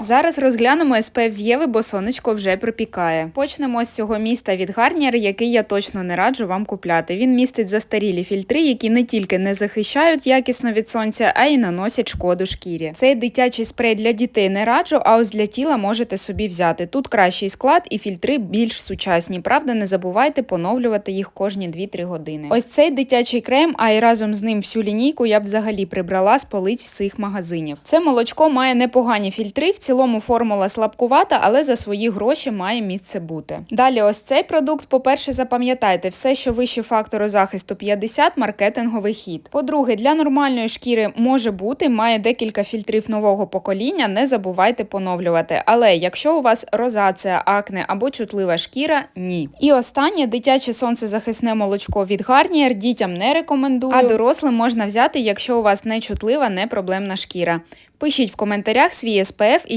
Зараз розглянемо з Єви, бо сонечко вже припікає. Почнемо з цього міста від Garnier, який я точно не раджу вам купляти. Він містить застарілі фільтри, які не тільки не захищають якісно від сонця, а й наносять шкоду шкірі. Цей дитячий спрей для дітей не раджу, а ось для тіла можете собі взяти. Тут кращий склад і фільтри більш сучасні. Правда, не забувайте поновлювати їх кожні 2-3 години. Ось цей дитячий крем, а й разом з ним всю лінійку я б взагалі прибрала з полиць всіх магазинів. Це молочко має непогані фільтри. Цілому формула слабкувата, але за свої гроші має місце бути. Далі, ось цей продукт. По-перше, запам'ятайте, все, що вище фактору захисту 50 – маркетинговий хід. По-друге, для нормальної шкіри може бути, має декілька фільтрів нового покоління. Не забувайте поновлювати. Але якщо у вас розація, акне або чутлива шкіра, ні. І останнє дитяче сонцезахисне молочко від Garnier дітям не рекомендую, а дорослим можна взяти, якщо у вас не чутлива, не проблемна шкіра. Пишіть в коментарях свій СПФ і я